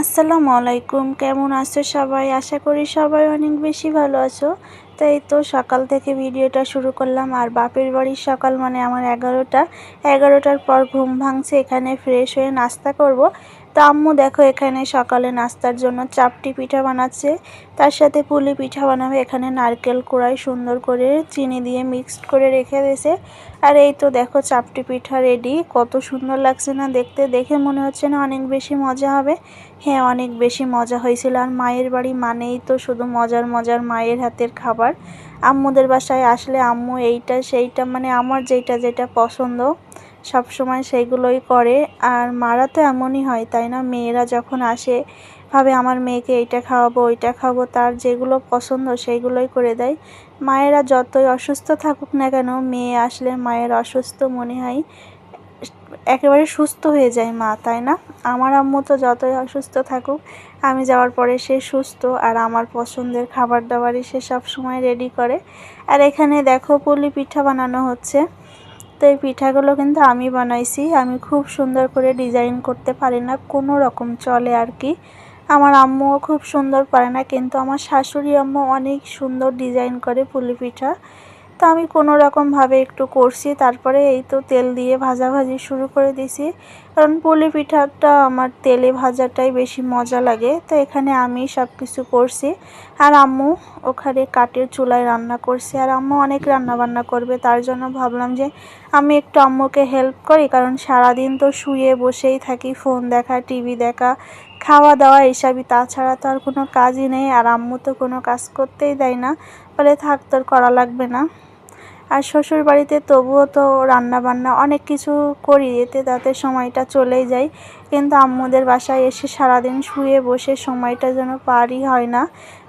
আসসালামু আলাইকুম, কেমন আছো সবাই? আশা করি সবাই অনেক বেশি ভালো আছো। তাই তো সকাল থেকে ভিডিওটা শুরু করলাম। আর বাপের বাড়ির সকাল মানে আমার এগারোটা। এগারোটার পর ঘুম ভাঙছে, এখানে ফ্রেশ হয়ে নাস্তা করব। তো আম্মু দেখো এখানে সকালে নাস্তার জন্য চাপটি পিঠা বানাচ্ছে। তার সাথে পুলি পিঠা বানাবে। এখানে নারকেল কুড়াই সুন্দর করে চিনি দিয়ে মিক্সড করে রেখে দিয়েছে। আর এই তো দেখো চাপটি পিঠা রেডি কত সুন্দর লাগছে না দেখতে। দেখে মনে হচ্ছে না অনেক বেশি মজা হবে। হ্যাঁ অনেক বেশি মজা হয়েছিল। আর মায়ের বাড়ি মানেই তো শুধু মজার মজার মায়ের হাতের খাবার। আম্মুদের বাসায় আসলে আম্মু এইটা, সেইটা মানে আমার যেটা যেটা পছন্দ। সব সময় সেইগুলোই করে। আর মারা তো এমনই হয়, তাই না? মেয়েরা যখন আসে, ভাবে, আমার মেয়েকে এইটা খাওয়াবো, ওইটা খাওয়াবো তার যেগুলো পছন্দ সেইগুলোই করে দেয়। মায়েরা যতই অসুস্থ থাকুক না কেন, মেয়ে আসলে মায়ের অসুস্থ মনে হয়, একেবারে সুস্থ হয়ে যায় মা, তাই না? আমার আম্মু তো যতই অসুস্থ থাকুক, আমি যাওয়ার পরে সে সুস্থ, আর আমার পছন্দের খাবার দাবারই সে সব সময় রেডি করে। আর এখানে দেখো, পুলি পিঠা বানানো হচ্ছে। তো এই পিঠাগুলো কিন্তু আমি বানাইছি। আমি খুব সুন্দর করে ডিজাইন করতে পারি না, কোনো রকম চলে আর কি। আমার আম্মুও খুব সুন্দর পারে না, কিন্তু আমার শাশুড়ি আম্মু অনেক সুন্দর ডিজাইন করে পুলি পিঠা। তো আমি কোনো রকমভাবে একটু করছি। তারপরে এই তো তেল দিয়ে ভাজাভাজি শুরু করে দিছি। কারণ পুলি পিঠাটা আমার তেলে ভাজাটাই বেশি মজা লাগে। তো এখানে আমি সব কিছু করছি। আর আম্মু ওখানে কাঠের চুলায় রান্না করছে। আর আম্মু অনেক রান্না বান্না করবে। তার জন্য ভাবলাম যে আমি একটু আম্মুকে হেল্প করি। কারণ সারাদিন তো শুয়ে বসেই থাকি। ফোন দেখা টিভি দেখা, খাওয়া দাওয়া এসবই। তাছাড়া তো আর কোনো কাজই নেই। আর আম্মু তো কোনো কাজ করতেই দেয় না। বলে থাক, তোর করা লাগবে না। আর শ্বশুর বাড়িতে তবুও তো রান্না বান্না অনেক কিছু করি, এতে তাতে সময়টা চলেই যায়। কিন্তু আম্মুদের বাসায় এসে সারাদিন শুয়ে বসে সময়টা যেন পারই হয় না।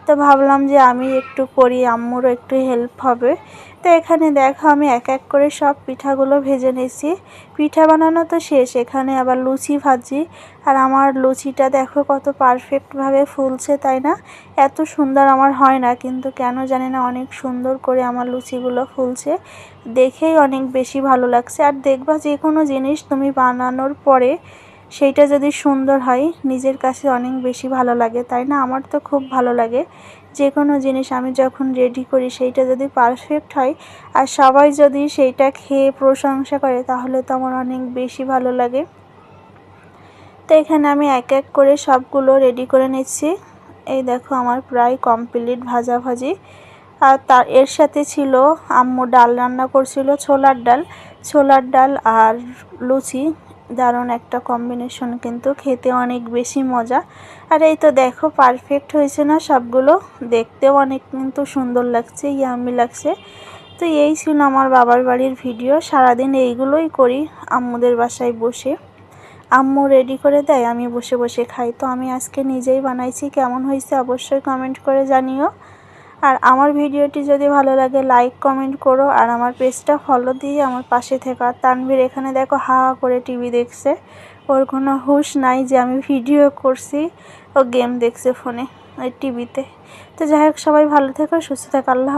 তো ভাবলাম যে আমি একটু করি, আম্মুরও একটু হেল্প হবে। তো এখানে দেখো আমি এক এক করে সব পিঠাগুলো ভেজে নিয়েছি। পিঠা বানানো তো শেষ, এখানে আবার লুচি ভাজি। আর আমার লুচিটা দেখো কত পারফেক্টভাবে ফুলছে, তাই না? এত সুন্দর আমার হয় না, কিন্তু কেন জানি না অনেক সুন্দর করে আমার লুচিগুলো ফুলছে। দেখেই অনেক বেশি ভালো লাগছে। আর দেখবা যে কোনো জিনিস তুমি বানানোর পরে সেইটা যদি সুন্দর হয়, নিজের কাছে অনেক বেশি ভালো লাগে, তাই না? আমার তো খুব ভালো লাগে। যে কোনো জিনিস আমি যখন রেডি করি, সেইটা যদি পারফেক্ট হয়, আর সবাই যদি সেইটা খেয়ে প্রশংসা করে, তাহলে তো আমার অনেক বেশি ভালো লাগে। তো এখানে আমি এক এক করে সবগুলো রেডি করে নিচ্ছি। এই দেখো, আমার প্রায় কমপ্লিট ভাজাভাজি। আর তার, এর সাথে ছিল, আম্মু ডাল রান্না করছিল, ছোলার ডাল। ছোলার ডাল আর লুচি। দারুণ একটা কম্বিনেশন কিন্তু খেতে অনেক বেশি মজা। আর এই তো দেখো পারফেক্ট হয়েছে না সবগুলো। দেখতেও অনেক কিন্তু সুন্দর লাগছে ইয়ামি লাগছে। তো এই ছিল আমার বাবার বাড়ির ভিডিও সারাদিন এইগুলোই করি আম্মুদের বাসায় বসে। আম্মু রেডি করে দেয়, আমি বসে বসে খাই। তো আমি আজকে নিজেই বানাইছি, কেমন হয়েছে অবশ্যই কমেন্ট করে জানিও। আর আমার ভিডিওটি যদি ভালো লাগে লাইক কমেন্ট করো আর আমার পেজটা ফলো দিয়ে আমার পাশে থেকো। তানভীর এখানে দেখো হা হা করে টিভি দেখছে। ওর কোনো হুশ নাই যে আমি ভিডিও করছি। ও গেম দেখছে ফোনে ওই টিভিতে তো। যাই হোক, সবাই ভালো থেকো, সুস্থ থাকো, আল্লাহ